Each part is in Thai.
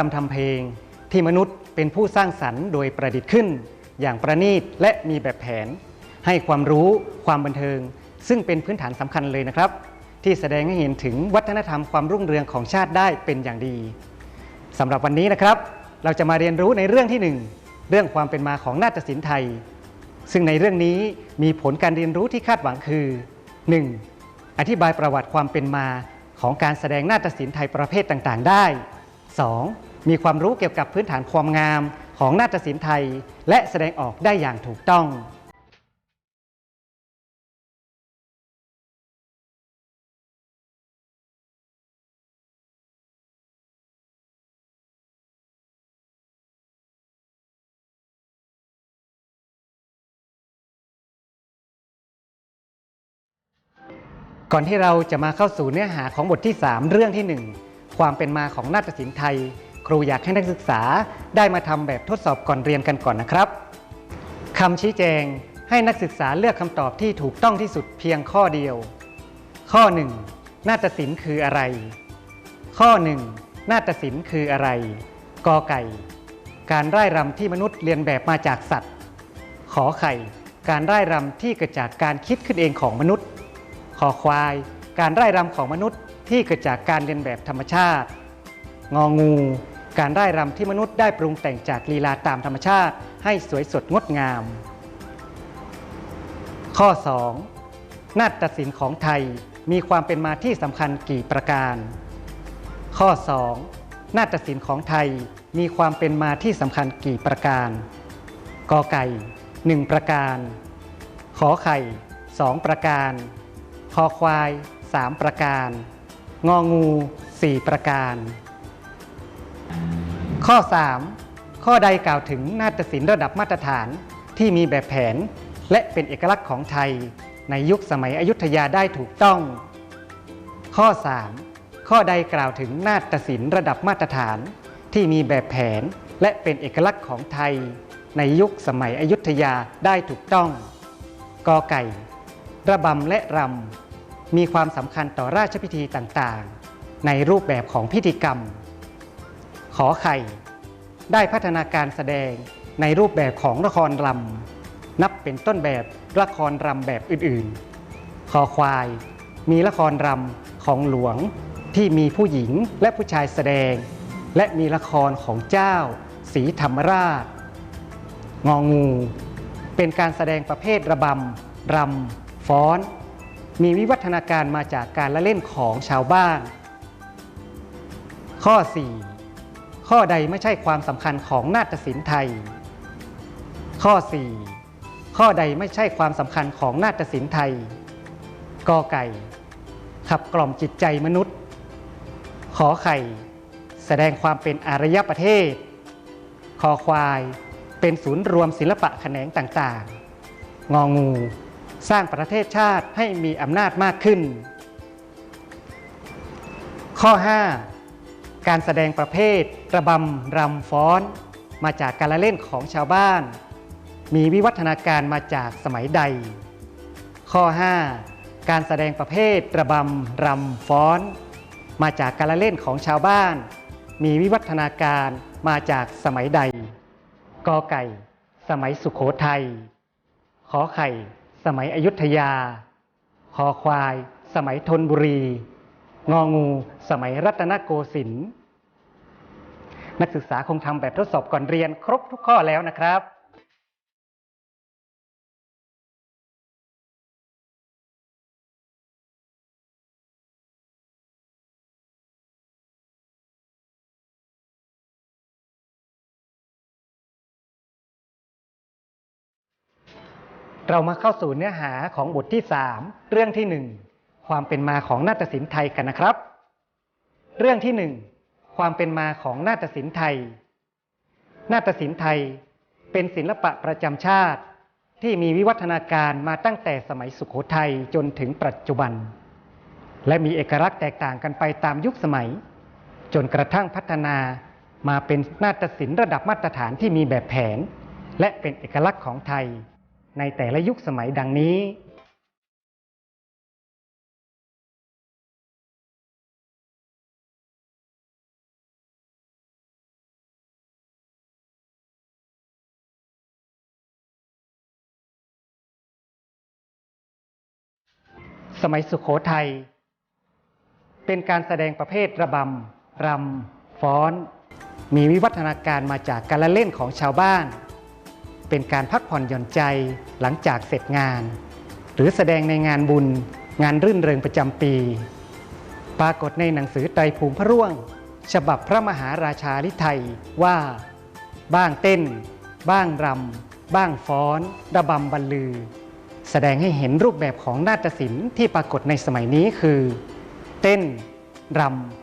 การทำเพลงที่มนุษย์เป็นผู้สร้างสรรค์โดยประดิษฐ์ขึ้น อย่างประณีตและมีแบบแผน ให้ความรู้ความบันเทิง ซึ่งเป็นพื้นฐานสำคัญเลยนะครับ ที่แสดงให้เห็นถึงวัฒนธรรมความรุ่งเรืองของชาติได้เป็นอย่างดีสำหรับวันนี้นะครับ เราจะมาเรียนรู้ในเรื่องที่หนึ่งเรื่องความเป็นมาของนาฏศิลป์ไทย ซึ่งในเรื่องนี้มีผลการเรียนรู้ที่คาดหวังคือ 1. อธิบายประวัติความเป็นมาของการแสดงนาฏศิลป์ไทยประเภทต่าง ๆ ได้ 2. มีความรู้เกี่ยวกับพื้นฐานความงามของนาฏศิลป์ไทย และแสดงออกได้อย่างถูกต้องก่อนที่เราจะมาเข้าสู่เนื้อหาของบทที่ 3 เรื่องที่ 1 ความเป็นมาของนาฏศิลป์ไทย รูอยากให้นักศึกษาได้มาทำแบบทดสอบก่อนเรียนกันก่อนนะครับคำชี้แจงให้นักศึกษาเลือกคำตอบที่ถูกต้องที่สุดเพียงข้อเดียว ข้อ 1 นาฏศิลป์คืออะไร ข้อ 1 นาฏศิลป์คืออะไรกอไก่ การร่ายรำที่มนุษย์เรียนแบบมาจากสัตว์ ขอไข่ การร่ายรำที่เกิดจากการคิดขึ้นเองของมนุษย์คอควาย การร่ายรำของมนุษย์ที่เกิดจากการเรียนแบบธรรมชาติ งองู การร่ายรำที่มนุษย์ได้ปรุงแต่งจากลีลาตามธรรมชาติ ให้สวยสดงดงาม ข้อ 2. นาฏศิลป์ของไทยมีความเป็นมาที่สำคัญกี่ประการ ข้อ 2. นาฏศิลป์ของไทยมีความเป็นมาที่สำคัญกี่ประการ กอไก่ 1 ประการ ขอไข่ 2 ประการ คอควาย 3 ประการ งองู 4 ประการ ข้อ 3 ข้อใดกล่าวถึงนาฏศิลป์ระดับมาตรฐานที่มีแบบแผน และเป็นเอกลักษณ์ของไทย ในยุคสมัยอยุธยาได้ถูกต้อง ข้อ 3 ข้อใดกล่าวถึงนาฏศิลป์ระดับมาตรฐาน ที่มีแบบแผน และเป็นเอกลักษณ์ของไทย ในยุคสมัยอยุธยาได้ถูกต้องกอไก่ ระบำและรำมีความสำคัญต่อราชพิธีต่างๆ ในรูปแบบของพิธีกรรม อไข่ ได้พัฒนาการแสดงในรูปแบบของละครรำนับเป็นต้นแบบละครรำแบบอื่นๆ คอควาย มีละครรำของหลวงที่มีผู้หญิงและผู้ชายแสดง และมีละครของเจ้าศรีธรรมราช งองู เป็นการแสดงประเภทระบำรำฟ้อน มีวิวัฒนาการมาจากการละเล่นของชาวบ้าน ข้อ 4 ข้อใดไม่ใช่ความสำคัญของนาฏศิลป์ไทย ข้อ 4 ข้อใดไม่ใช่ความสำคัญของนาฏศิลป์ไทยกอไก่ ขับกล่อมจิตใจมนุษย์ ขอไข่ แสดงความเป็นอารยประเทศ คอควาย เป็นศูนย์รวมศิลปะแขนงต่างๆ งองู สร้างประเทศชาติให้มีอำนาจมากขึ้น ข้อ 5 การแสดงประเภทกระบำรำฟ้อน มาจากการละเล่นของชาวบ้าน มีวิวัฒนาการมาจากสมัยใด ข้อ 5 การแสดงประเภทกระบำรำฟ้อน มาจากการละเล่นของชาวบ้าน มีวิวัฒนาการมาจากสมัยใดกอไก่ สมัยสุขโขทัยขอไข่ สมัยอยุธยาคอควาย สมัยธนบุรี งองูสมัยรัตนโกสินทร์นักศึกษาคงทำแบบทดสอบก่อนเรียนครบทุกข้อแล้วนะครับเรามาเข้าสู่เนื้อหาของบทที่ 3 เรื่องที่ 1 ความเป็นมาของนาฏศิลป์ไทยกันนะครับ เรื่องที่ 1 ความเป็นมาของนาฏศิลป์ไทย นาฏศิลป์ไทยเป็นศิลปะประจำชาติ ที่มีวิวัฒนาการมาตั้งแต่สมัยสุขโขทัยจนถึงปัจจุบัน และมีเอกลักษณ์แตกต่างกันไปตามยุคสมัย จนกระทั่งพัฒนามาเป็นนาฏศิลป์ระดับมาตรฐานที่มีแบบแผน และเป็นเอกลักษณ์ของไทย ในแต่ละยุคสมัยดังนี้ สมัยสุขโขทัยเป็นการแสดงประเภทระบำรำฟ้อน มีวิวัฒนาการมาจากการละเล่นของชาวบ้าน เป็นการพักผ่อนหย่อนใจหลังจากเสร็จงาน หรือแสดงในงานบุญงานรื่นเริงประจำปี ปรากฏในหนังสือไตรภูมิพระร่วง ฉบับพระมหาราชาลิไทยว่า บ้างเต้น บ้างรำบ้างฟ้อน ระบำบรรลือ แสดงให้เห็นรูปแบบของนาฏศิลป์ที่ปรากฏในสมัยนี้คือ เต้นรำ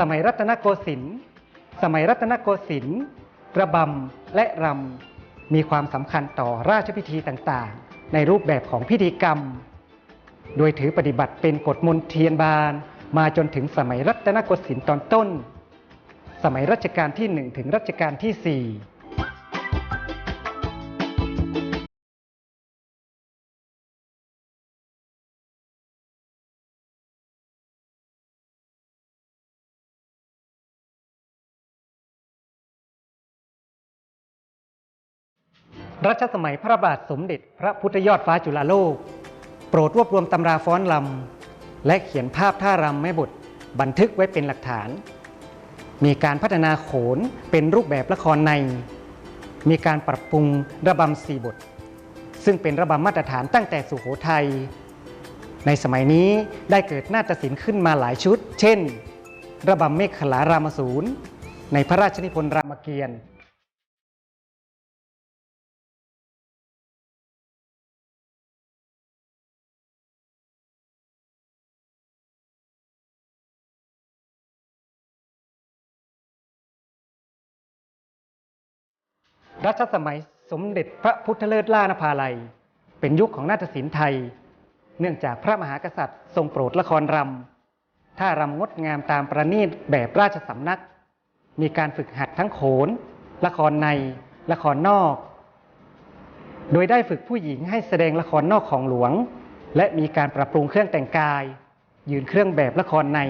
สมัยรัตนโกสินทร์ สมัยรัตนโกสินทร์ระบำและรำมีความสำคัญต่อราชพิธีต่างๆ ในรูปแบบของพิธีกรรม โดยถือปฏิบัติเป็นกฎมนเทียนบาน มาจนถึงสมัยรัตนโกสินทร์ตอนต้น สมัยรัชกาลที่ 1 ถึงรัชกาลที่ 4 รัชสมัยพระบาทสมเด็จพระพุทธยอดฟ้าจุฬาโลก โปรดรวบรวมตำราฟ้อนลำและเขียนภาพท่ารำแม่บทบันทึกไว้เป็นหลักฐาน มีการพัฒนาโขนเป็นรูปแบบละครใน มีการปรับปรุงระบำสี่บท ซึ่งเป็นระบำมาตรฐานตั้งแต่สุโขทัย ในสมัยนี้ได้เกิดนาฏศิลป์ขึ้นมาหลายชุด เช่น ระบำเมฆขลารามสูรในพระราชนิพนธ์รามเกียรติ์ รัชสมัยสมเด็จพระพุทธเลิศล่านภาลัย เป็นยุคของนาฏศิลป์ไทย เนื่องจากพระมหากษัตริย์ ทรงโปรดละครรำท่ารำงดงามตามประณีตแบบราชสำนัก มีการฝึกหัดทั้งโขน ละครใน ละครนอก โดยได้ฝึกผู้หญิงให้แสดงละครนอกของหลวง และมีการปรับปรุงเครื่องแต่งกาย ยืนเครื่องแบบละครใน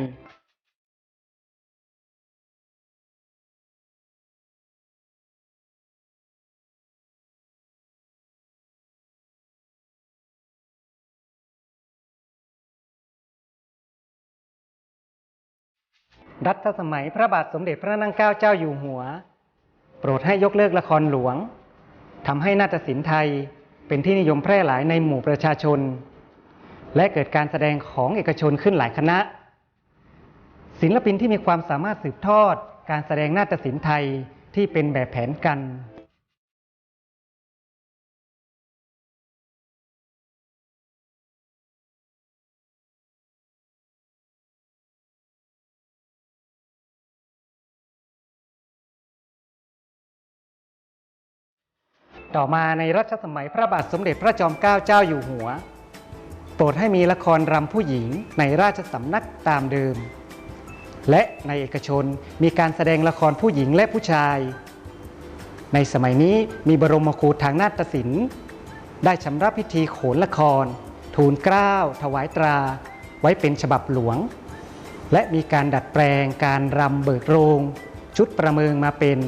รัชสมัยพระบาทสมเด็จพระนั่งเกล้าเจ้าอยู่หัว โปรดให้ยกเลิกละครหลวงทำให้นาฏศิลป์ไทยเป็นที่นิยมแพร่หลายในหมู่ประชาชน และเกิดการแสดงของเอกชนขึ้นหลายคณะ ศิลปินที่มีความสามารถสืบทอดการแสดงนาฏศิลป์ไทยที่เป็นแบบแผนกัน ต่อมาในรัชสมัยพระบาทสมเด็จพระจอมเกล้าเจ้าอยู่หัว โปรดให้มีละครรำผู้หญิงในราชสำนักตามเดิม และในเอกชนมีการแสดงละครผู้หญิงและผู้ชาย ในสมัยนี้มีบรมครูทางนาฏศิลป์ได้ชำระพิธีโขนละคร ทูลเกล้าถวายตรา ไว้เป็นฉบับหลวง และมีการดัดแปลงการรำเบิกโรง ชุดประเมิงมาเป็น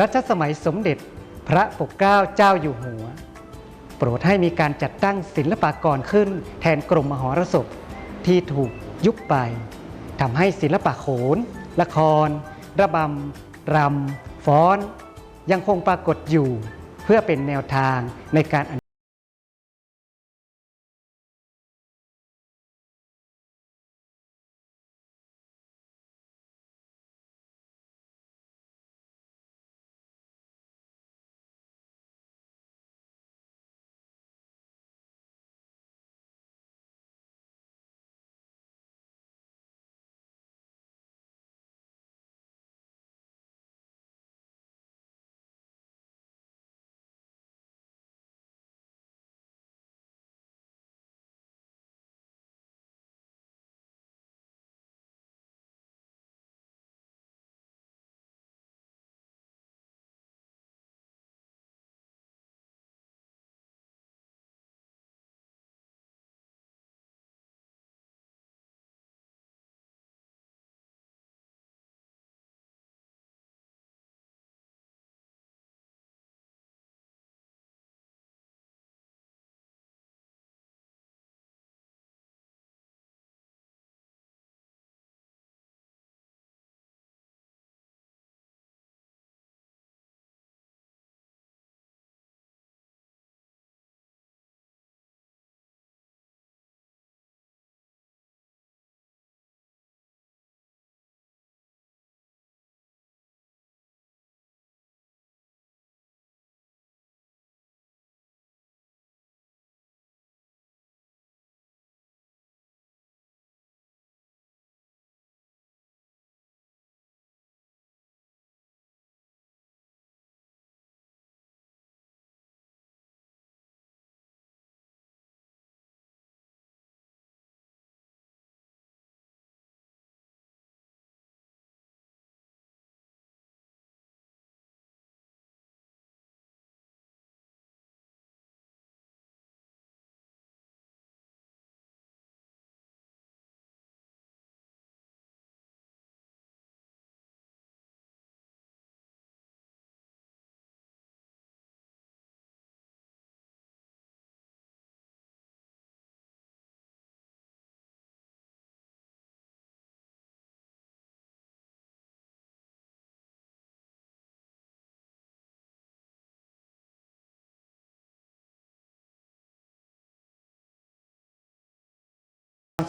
รัชสมัยสมเด็จพระปกเกล้าเจ้าอยู่หัว โปรดให้มีการจัดตั้งศิลปากรขึ้น แทนกรมมหรสพที่ถูกยุบไปทำให้ศิลปะโขน ละคร ระบำรำฟ้อน ยังคงปรากฏอยู่ เพื่อเป็นแนวทางในการ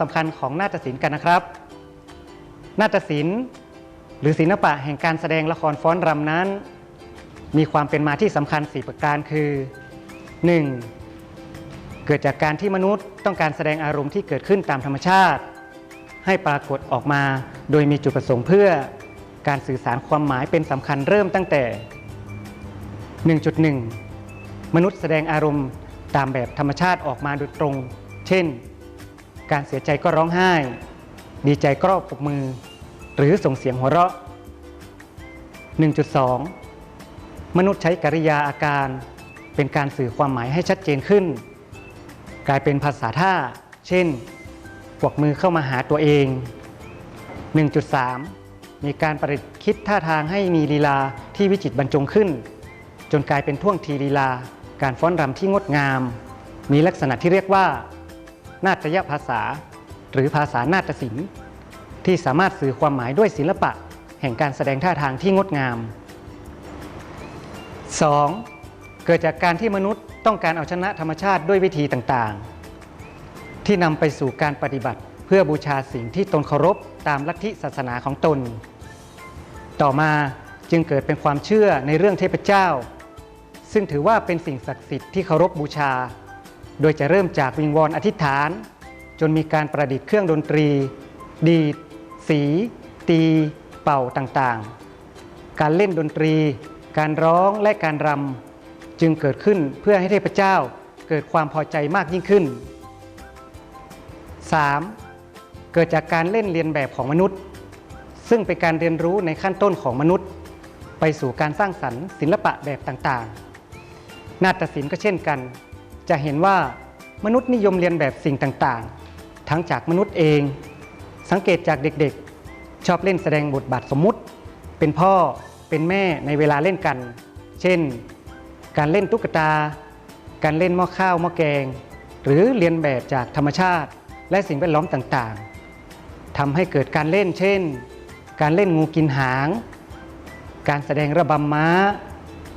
สำคัญของนาฏศิลป์กันนะครับ นาฏศิลป์ หรือศิลปะแห่งการแสดงละครฟ้อนรำนั้น มีความเป็นมาที่สำคัญ 4 ประการคือ 1. เกิดจากการที่มนุษย์ต้องการแสดงอารมณ์ที่เกิดขึ้นตามธรรมชาติ ให้ปรากฏออกมาโดยมีจุดประสงค์เพื่อการสื่อสารความหมายเป็นสำคัญเริ่มตั้งแต่ 1.1 มนุษย์แสดงอารมณ์ตามแบบธรรมชาติออกมาโดยตรง เช่น การเสียใจก็ร้องไห้ ดีใจก็ปรบมือ หรือส่งเสียงหัวเราะ 1.2 มนุษย์ใช้กริยาอาการ เป็นการสื่อความหมายให้ชัดเจนขึ้น กลายเป็นภาษาท่า เช่นกวักมือเข้ามาหาตัวเอง 1.3 มีการประดิษฐ์คิดท่าทางให้มีลีลาที่วิจิตรบรรจงขึ้น จนกลายเป็นท่วงทีลีลา การฟ้อนรำที่งดงาม มีลักษณะที่เรียกว่า นาฏยภาษา หรือภาษานาฏศิลป์ ที่สามารถสื่อความหมายด้วยศิลปะ แห่งการแสดงท่าทางที่งดงาม 2. เกิดจากการที่มนุษย์ต้องการเอาชนะธรรมชาติด้วยวิธีต่างๆ ที่นำไปสู่การปฏิบัติเพื่อบูชาสิ่งที่ตนเคารพตามลัทธิศาสนาของตน ต่อมาจึงเกิดเป็นความเชื่อในเรื่องเทพเจ้า ซึ่งถือว่าเป็นสิ่งศักดิ์สิทธิ์ที่เคารพบูชา โดยจะเริ่มจากวิงวอนอธิษฐาน จนมีการประดิษฐ์เครื่องดนตรี ดีด สี ตี เป่าต่างๆ การเล่นดนตรี การร้องและการรำจึงเกิดขึ้นเพื่อให้เทพเจ้าเกิดความพอใจมากยิ่งขึ้น 3. เกิดจากการเล่นเรียนแบบของมนุษย์ ซึ่งเป็นการเรียนรู้ในขั้นต้นของมนุษย์ ไปสู่การสร้างสรรค์ศิลปะแบบต่างๆ นาฏศิลป์ก็เช่นกัน จะเห็นว่ามนุษย์นิยมเรียนแบบสิ่งต่างๆ ทั้งจากมนุษย์เอง สังเกตจากเด็กๆ ชอบเล่นแสดงบทบาทสมมุติ เป็นพ่อเป็นแม่ในเวลาเล่นกัน เช่น การเล่นตุ๊กตา การเล่นหม้อข้าวหม้อแกง หรือเรียนแบบจากธรรมชาติ และสิ่งแวดล้อมต่างๆทำให้เกิดการเล่น เช่น การเล่นงูกินหาง การแสดงระบำม้า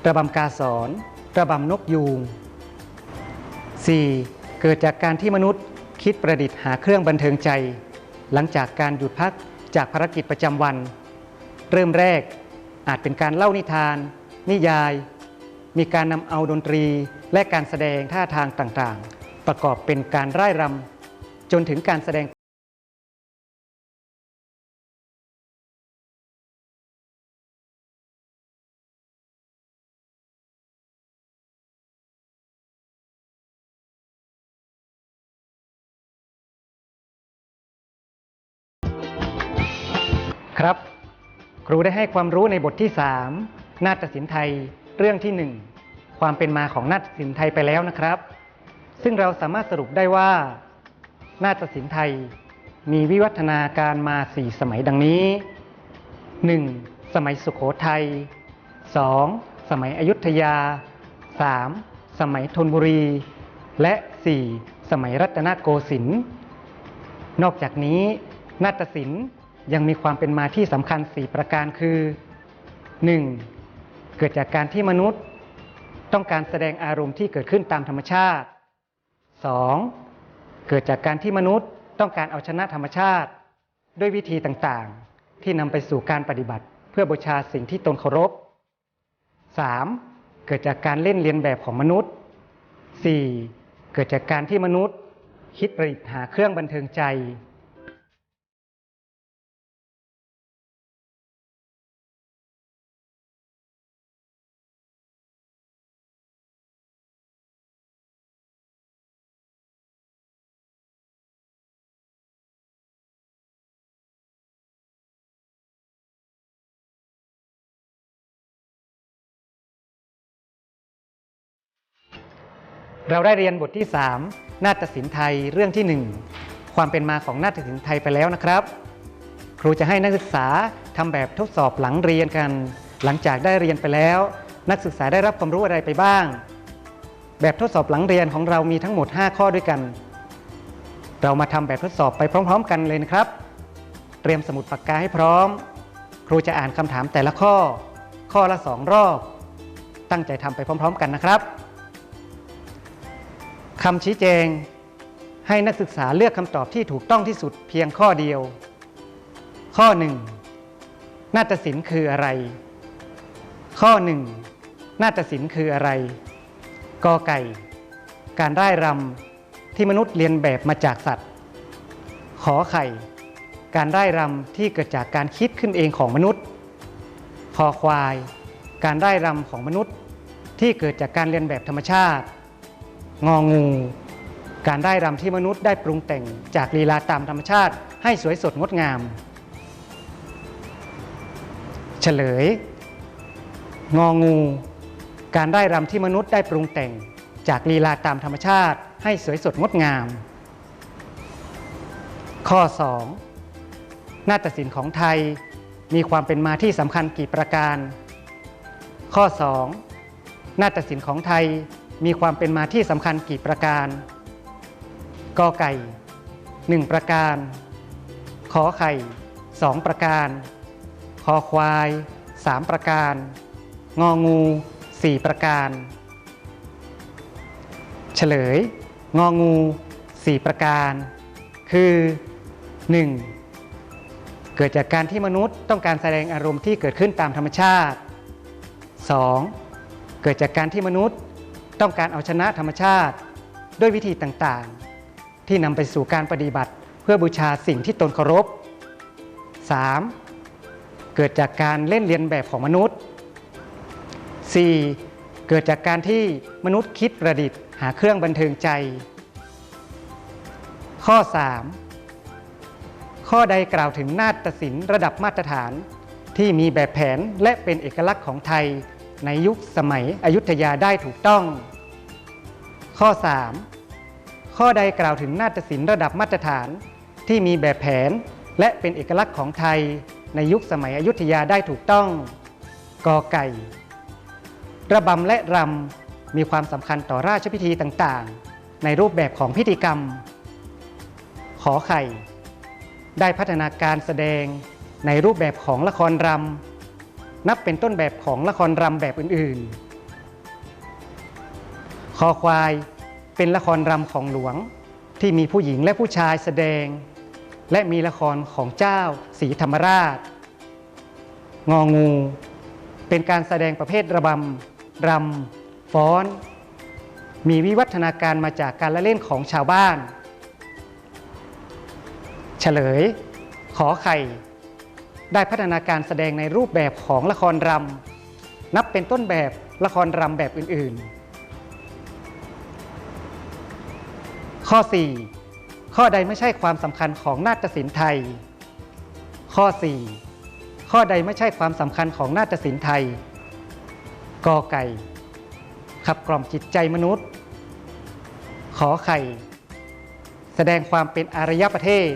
ระบำกาสอน ระบำนกยูง 4. เกิดจากการที่มนุษย์คิดประดิษฐ์หาเครื่องบันเทิงใจ หลังจากการหยุดพักจากภารกิจประจำวัน เริ่มแรกอาจเป็นการเล่านิทาน นิยาย มีการนำเอาดนตรีและการแสดงท่าทางต่างๆ ประกอบเป็นการร่ายรำจนถึงการแสดง รูได้ให้ความรู้ในบทที่ 3 นาฏศิลป์ไทยเรื่องที่ 1 ความเป็นมาของนาฏศิลป์ไทยไปแล้วนะครับ ซึ่งเราสามารถสรุปได้ว่า นาฏศิลป์ไทยมีวิวัฒนาการมา 4 สมัยดังนี้ 1. สมัยสุขโขทัย 2. สมัยอยุธยา 3. สมัยธนบุรี และ 4. สมัยรัตนโกสินทร์นอกจากนี้นาฏศิลป์ ยังมีความเป็นมาที่สำคัญ 4 ประการคือ 1. เกิดจากการที่มนุษย์ต้องการแสดงอารมณ์ที่เกิดขึ้นตามธรรมชาติ 2. เกิดจากการที่มนุษย์ต้องการเอาชนะธรรมชาติ ด้วยวิธีต่างๆ ที่นำไปสู่การปฏิบัติ เพื่อบูชาสิ่งที่ตนเคารพ 3. เกิดจากการเล่นเลียนแบบของมนุษย์ 4. เกิดจากการที่มนุษย์ คิดประดิษฐ์หาเครื่องบันเทิงใจ เราได้เรียนบทที่ 3 นาฏศิลป์ไทยเรื่องที่ 1 ความเป็นมาของนาฏศิลป์ไทยไปแล้วนะครับ ครูจะให้นักศึกษาทำแบบทดสอบหลังเรียนกัน หลังจากได้เรียนไปแล้ว นักศึกษาได้รับความรู้อะไรไปบ้าง แบบทดสอบหลังเรียนของเรามีทั้งหมด 5 ข้อด้วยกัน เรามาทำแบบทดสอบไปพร้อม ๆ กันเลยนะครับ เตรียมสมุดปากกาให้พร้อม ครูจะอ่านคำถามแต่ละข้อ ข้อละสองรอบ ตั้งใจทำไปพร้อม ๆ กันนะครับ คำชี้แจงให้นักศึกษาเลือกคำตอบที่ถูกต้องที่สุดเพียงข้อเดียว ข้อ 1. นาฏศิลป์คืออะไร ข้อ 1. นาฏศิลป์คืออะไร กอไก่ การร่ายรำที่มนุษย์เรียนแบบมาจากสัตว์ ขอไข่ การร่ายรำที่เกิดจากการคิดขึ้นเองของมนุษย์คอควาย การร่ายรำของมนุษย์ที่เกิดจากการเรียนแบบธรรมชาติ งองู การร่ายรำที่มนุษย์ได้ปรุงแต่งจากลีลาตามธรรมชาติให้สวยสดงดงาม เฉลย งองู การร่ายรำที่มนุษย์ได้ปรุงแต่งจากลีลาตามธรรมชาติให้สวยสดงดงาม ข้อ 2 นาฏศิลป์ของไทยมีความเป็นมาที่สำคัญกี่ประการ ข้อ 2 นาฏศิลป์ของไทย มีความเป็นมาที่สำคัญกี่ประการกอไก่ 1 ประการ ขอไข่ 2 ประการ คอควาย 3 ประการ งองู 4 ประการ เฉลย งองู 4 ประการ คือ 1. เกิดจากการที่มนุษย์ต้องการแสดงอารมณ์ที่เกิดขึ้นตามธรรมชาติ 2. เกิดจากการที่มนุษย์ ต้องการเอาชนะธรรมชาติ ด้วยวิธีต่างๆ ที่นำไปสู่การปฏิบัติเพื่อบูชาสิ่งที่ตนเคารพ 3. เกิดจากการเล่นเรียนแบบของมนุษย์ 4. เกิดจากการที่มนุษย์คิดประดิษฐ์หาเครื่องบันเทิงใจ ข้อ 3 ข้อใดกล่าวถึงนาฏศิลป์ระดับมาตรฐาน ที่มีแบบแผนและเป็นเอกลักษณ์ของไทยในยุคสมัยอยุธยาได้ถูกต้อง ข้อ 3 ข้อใดกล่าวถึงนาฏศิลป์ระดับมาตรฐานที่มีแบบแผน และเป็นเอกลักษณ์ของไทยในยุคสมัยอยุธยาได้ถูกต้องกอไก่ ระบำและรำมีความสำคัญต่อราชพิธีต่างๆ ในรูปแบบของพิธีกรรม ขอไข่ ได้พัฒนาการแสดงในรูปแบบของละครรำนับเป็นต้นแบบของละครรำแบบอื่นๆ คอควาย เป็นละครรำของหลวงที่มีผู้หญิงและผู้ชายแสดง และมีละครของเจ้าสีธรรมราช งองู เป็นการแสดงประเภทระบำรำฟ้อน มีวิวัฒนาการมาจากการละเล่นของชาวบ้าน เฉลย ขอไข่ ได้พัฒนาการแสดงในรูปแบบของละครรำนับเป็นต้นแบบละครรำแบบอื่นๆ ข้อ 4 ข้อใดไม่ใช่ความสำคัญของนาฏศิลป์ไทย ข้อ 4 ข้อใดไม่ใช่ความสำคัญของนาฏศิลป์ไทยกอไก่ ขับกล่อมจิตใจมนุษย์ ขอไข่ แสดงความเป็นอารยประเทศ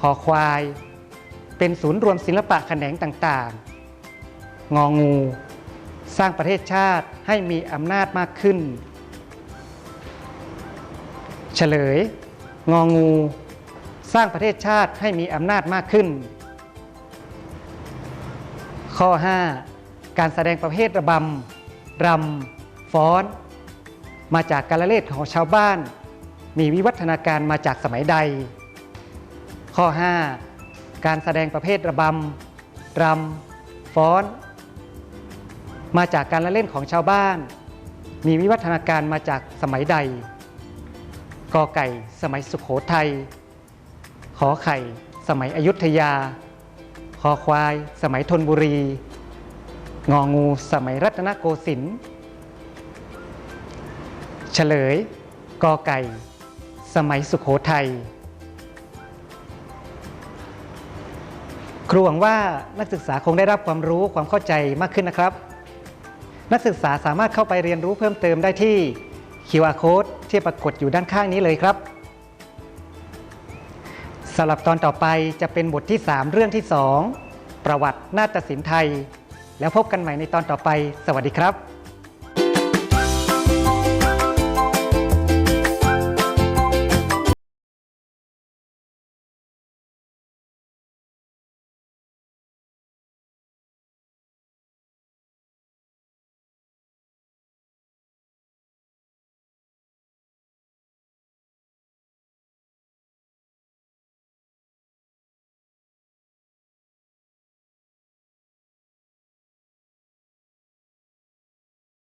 ขอควาย เป็นศูนย์รวมศิลปะแขนงต่างๆ งองู สร้างประเทศชาติให้มีอำนาจมากขึ้น เฉลย งองู สร้างประเทศชาติให้มีอำนาจมากขึ้น ข้อ 5 การแสดงประเภทระบำรำฟ้อน มาจากการละเล่นของชาวบ้าน มีวิวัฒนาการมาจากสมัยใด ข้อ 5 การแสดงประเภทระบำรำฟ้อน มาจากการละเล่นของชาวบ้าน มีวิวัฒนาการมาจากสมัยใด กอไก่สมัยสุขโขทัย ขอไข่สมัยอยุธยา คอควายสมัยธนบุรี งองูสมัยรัตนโกสินทร์ เฉลย กอไก่ สมัยสุขโขทัย ครูหวังว่านักศึกษาคงได้รับความรู้ความเข้าใจมากขึ้นนะครับ นักศึกษาสามารถเข้าไปเรียนรู้เพิ่มเติมได้ที่ QR code ที่ปรากฏอยู่ด้านข้างนี้เลยครับสำหรับตอนต่อไปจะเป็นบทที่ 3 เรื่องที่ 2 ประวัตินาฏศิลป์ไทย แล้วพบกันใหม่ในตอนต่อไป สวัสดีครับ